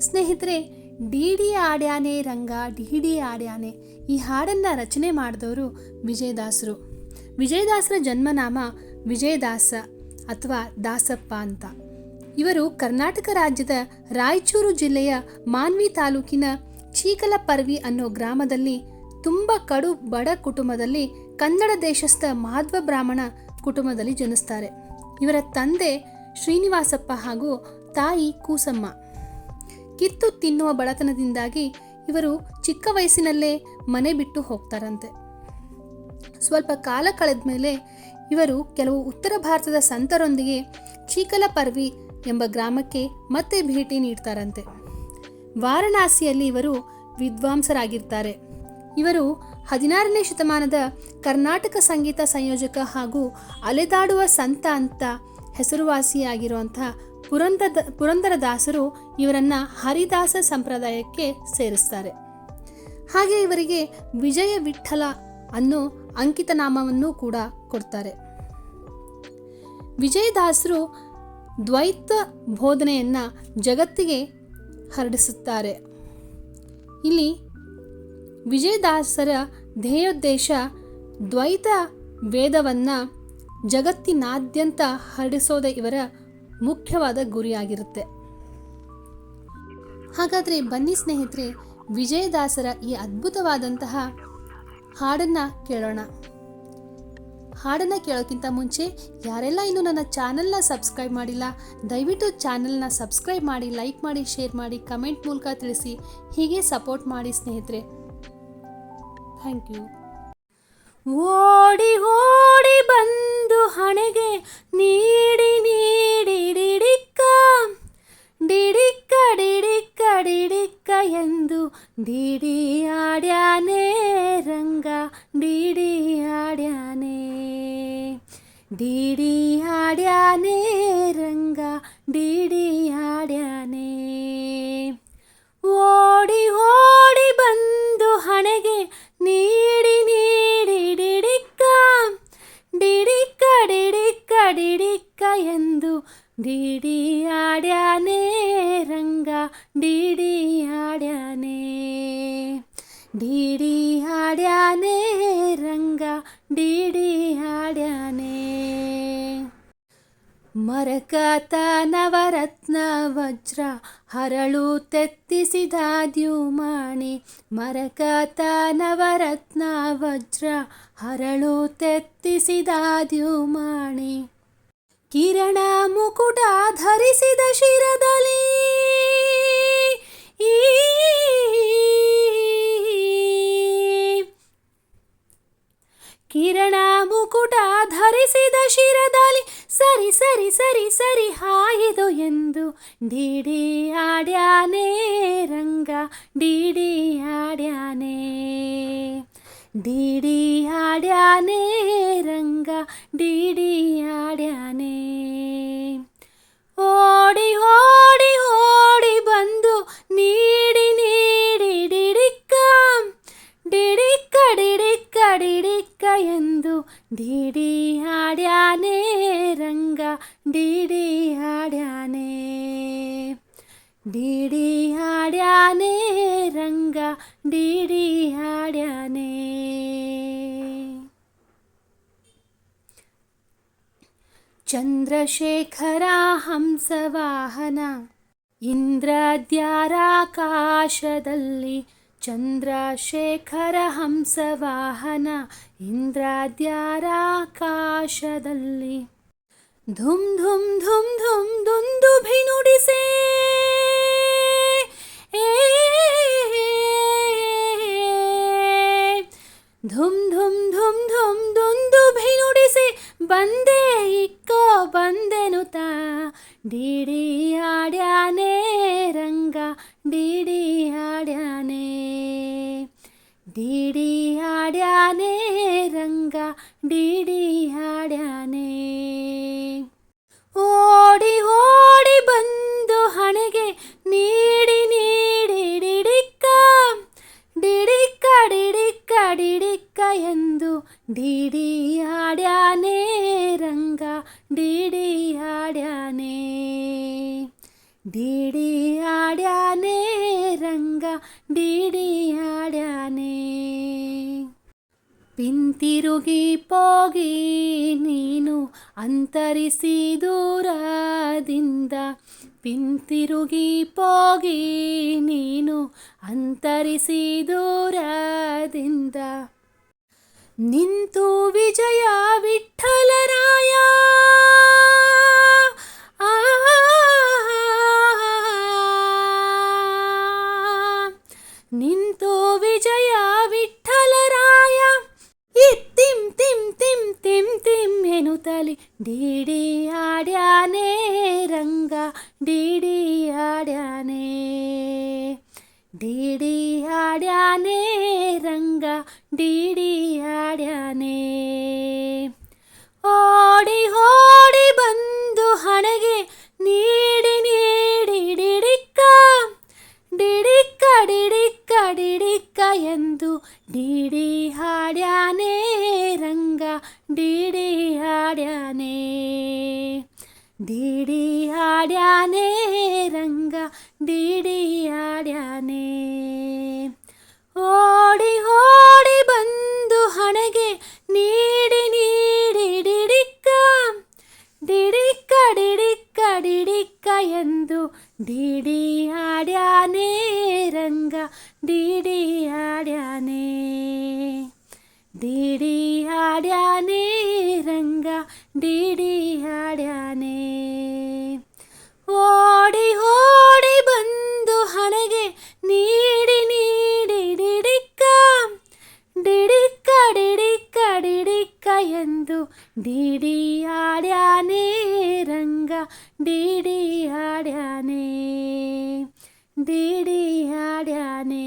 ಸ್ನೇಹಿತರೆ, ಡಿ ಡಿ ಆಡ್ಯಾನೆ, ರಂಗ ಡಿ ಡಿ ಆಡ್ಯಾನೆ ಈ ಹಾಡನ್ನು ರಚನೆ ಮಾಡಿದವರು ವಿಜಯದಾಸರು. ವಿಜಯದಾಸರ ಜನ್ಮನಾಮ ವಿಜಯದಾಸ ಅಥವಾ ದಾಸಪ್ಪ ಅಂತ. ಇವರು ಕರ್ನಾಟಕ ರಾಜ್ಯದ ರಾಯಚೂರು ಜಿಲ್ಲೆಯ ಮಾನ್ವಿ ತಾಲೂಕಿನ ಚೀಕಲಪರ್ವಿ ಅನ್ನೋ ಗ್ರಾಮದಲ್ಲಿ ತುಂಬ ಕಡು ಬಡ ಕುಟುಂಬದಲ್ಲಿ ಕನ್ನಡ ದೇಶಸ್ಥ ಮಾಧ್ವ ಬ್ರಾಹ್ಮಣ ಕುಟುಂಬದಲ್ಲಿ ಜನಿಸ್ತಾರೆ. ಇವರ ತಂದೆ ಶ್ರೀನಿವಾಸಪ್ಪ ಹಾಗೂ ತಾಯಿ ಕೂಸಮ್ಮ. ಕಿತ್ತು ತಿನ್ನುವ ಬಡತನದಿಂದಾಗಿ ಇವರು ಚಿಕ್ಕ ವಯಸ್ಸಿನಲ್ಲೇ ಮನೆ ಬಿಟ್ಟು ಹೋಗ್ತಾರಂತೆ. ಸ್ವಲ್ಪ ಕಾಲ ಕಳೆದ ಮೇಲೆ ಇವರು ಕೆಲವು ಉತ್ತರ ಭಾರತದ ಸಂತರೊಂದಿಗೆ ಚೀಕಲ ಪರ್ವಿ ಎಂಬ ಗ್ರಾಮಕ್ಕೆ ಮತ್ತೆ ಭೇಟಿ ನೀಡ್ತಾರಂತೆ. ವಾರಣಾಸಿಯಲ್ಲಿ ಇವರು ವಿದ್ವಾಂಸರಾಗಿರ್ತಾರೆ. ಇವರು ಹದಿನಾರನೇ ಶತಮಾನದ ಕರ್ನಾಟಕ ಸಂಗೀತ ಸಂಯೋಜಕ ಹಾಗೂ ಅಲೆದಾಡುವ ಸಂತ ಅಂತ ಹೆಸರುವಾಸಿಯಾಗಿರುವಂಥ ಪುರಂದರ ಪುರಂದರದಾಸರು ಇವರನ್ನ ಹರಿದಾಸ ಸಂಪ್ರದಾಯಕ್ಕೆ ಸೇರಿಸ್ತಾರೆ. ಹಾಗೆ ಇವರಿಗೆ ವಿಜಯ ವಿಠಲ ಅನ್ನೋ ಅಂಕಿತ ನಾಮವನ್ನು ಕೂಡ ಕೊಡ್ತಾರೆ. ವಿಜಯದಾಸರು ದ್ವೈತ ಬೋಧನೆಯನ್ನು ಜಗತ್ತಿಗೆ ಹರಡಿಸುತ್ತಾರೆ. ಇಲ್ಲಿ ವಿಜಯದಾಸರ ಧ್ಯೇಯೋದ್ದೇಶ ದ್ವೈತ ವೇದವನ್ನ ಜಗತ್ತಿನಾದ್ಯಂತ ಹರಡಿಸೋದೇ ಇವರ ಮುಖ್ಯವಾದ ಗುರಿಯಾಗಿರುತ್ತೆ. ಹಾಗಾದರೆ ಬನ್ನಿ ಸ್ನೇಹಿತರೆ, ವಿಜಯದಾಸರ ಈ ಅದ್ಭುತವಾದಂತಹ ಹಾಡನ್ನ ಕೇಳೋಣ. ಹಾಡನ್ನ ಕೇಳೋಕ್ಕಿಂತ ಮುಂಚೆ ಯಾರೆಲ್ಲ ಇನ್ನೂ ನನ್ನ ಚಾನಲ್ನ ಸಬ್ಸ್ಕ್ರೈಬ್ ಮಾಡಿಲ್ಲ, ದಯವಿಟ್ಟು ಚಾನಲ್ನ ಸಬ್ಸ್ಕ್ರೈಬ್ ಮಾಡಿ, ಲೈಕ್ ಮಾಡಿ, ಶೇರ್ ಮಾಡಿ, ಕಮೆಂಟ್ ಮೂಲಕ ತಿಳಿಸಿ, ಹೀಗೆ ಸಪೋರ್ಟ್ ಮಾಡಿ ಸ್ನೇಹಿತರೆ. Thank you. ಓಡಿ ಓಡಿ ಬಂದು ಹಣೆಗೆ ನೀಡಿ ನೀಡಿ ಡಿಡಿಕ್ಕ ಡಿಡಿಕ್ಕ ಡಿಡಿಕ್ಕ ಡಿಡಿಕ್ಕ ಎಂದು ಡಿಡಿ ಆಡ್ಯಾನೆ ರಂಗ ಡಿಡಿ ಆಡ್ಯಾನೆ ಡಿಡಿ ಆಡ್ಯಾನೆ ರಂಗ ಡಿಡಿ ಆಡ್ಯಾನೆ ರಂಗ ಡಿಡಿ ಆಡ್ಯಾನೆ ಡಿಡಿ ಆಡ್ಯಾನೆ ರಂಗ ಡಿಡಿ ಆಡ್ಯಾನೆ ಮರಕತ ನವರತ್ನ ವಜ್ರ ಹರಳು ತೆತ್ತಿಸಿದ ದ್ಯುಮಾಣಿ. ಮರಕತ ನವರತ್ನ ವಜ್ರ ಹರಳು ತೆತ್ತಿಸಿದ ದ್ಯುಮಾಣಿ. ಕಿರಣ ಮುಕುಟ ಧರಿಸಿದ ಶಿರದಲ್ಲಿ ಕಿರಣ ಮುಕುಟ ಧರಿಸಿದ ಶಿರದಲ್ಲಿ ಸರಿ ಸರಿ ಸರಿ ಸರಿ ಹಾಯಿದು ಎಂದು ಡಿಡಿ ಆಡ್ಯಾನೆ ರಂಗ, ಡಿಡಿ ಆಡ್ಯಾನೆ. ಡಿಡಿ ಆಡ್ಯಾನೆ ರಂಗ, ಡಿಡಿ ಆಡ್ಯಾನೆ. ಡಿಡಿ ಹಾಡ್ಯಾನೇ ರಂಗ ಡಿಡಿ ಹಾಡ್ಯಾನೇ. ಡಿಡಿ ಹಾಡ್ಯಾನೇ ರಂಗ ಡಿಡಿ ಹಾಡ್ಯಾನೇ. ಚಂದ್ರಶೇಖರ ಹಂಸವಾಹನ ಇಂದ್ರದ್ಯಾರಾಕಾಶದಲ್ಲಿ ಚಂದ್ರಶೇಖರ ಹಂಸವಾಹನ ಇಂದ್ರದ್ಯಾರಾಕಾಶದಲ್ಲಿ ಧುಮ್ ಧುಮ್ ಧುಮ್ ಧುಮ್ ದುಂದು ಆಡ್ಯಾನೆ ಡಿಡಿ ಆಡ್ಯಾನೆ ರಂಗ ಡಿಡಿ ಆಡ್ಯಾನೆ ಪಿಂತಿರುಗಿ ಪೋಗಿ ನೀನು ಅಂತರಿಸಿ ದೂರದಿಂದ. ಪಿಂತಿರುಗಿ ಪೋಗಿ ನೀನು ಅಂತರಿಸಿ ದೂರದಿಂದ. ನಿಂತು ವಿಜಯ ಎನ್ನುತ್ತಲಿ ಡಿಡಿ ಆಡ್ಯಾನೆ ರಂಗ ಡಿಡಿ ಆಡ್ಯಾನೆ ಡಿಡಿ ಆಡ್ಯಾನೆ ರಂಗ ಡಿಡಿ ಆಡ್ಯಾನೆ ಓಡಿ ಓಡಿ ಬಂದು ಹಣೆಗೆ ನೀಡಿ ನೀಡಿ ಡಿಡಿಕ್ಕ ಡಿಡಿಕ್ಕ ಡಿಡಿಕ್ಕ ಡಿಡಿಕ್ಕ ಎಂದು ಡಿಡಿ ಹಾಡ್ಯಾನೆ ರಂಗ ಡಿಡಿ ಹಾಡ್ಯಾನೆ ಡಿಡಿ ಹಾಡ್ಯಾನೆ ರಂಗ ಡಿಡಿ ಹಾಡ್ಯಾನೆ ಓಡಿ ಓಡಿ ಬಂದು ಹಣೆಗೆ ನೀಡಿ ನೀಡಿ ಡಿಡಿಕ್ಕ ಡಿಡಿಕ್ಕ ಡಿಡಿಕ್ಕ ಡಿಡಿಕ್ಕ ಎಂದು ಡಿಡಿ ಆಡ್ಯಾನೆ ರಂಗ ಡಿಡಿ ಆಡ್ಯಾನೆ ಡಿಡಿ ಆಡ್ಯಾನೆ ರಂಗ ಡಿಡಿ ಆಡ್ಯಾನೆ ಓಡಿ ಓಡಿ ಬಂದು ಹಣೆಗೆ ನೀಡಿ ನೀಡಿ ಡಿಡಿಕ್ಕ ಡಿಡಿಕ್ಕ ಡಿಡಿಕ್ಕ ಡಿಡಿಕ್ಕ ಎಂದು ಡಿಡಿ ಆಡ್ಯಾನೆ ರಂಗ ಡಿಡಿ ಆಡ್ಯಾನೆ ಡಿಡಿ ಆಡ್ಯಾನೆ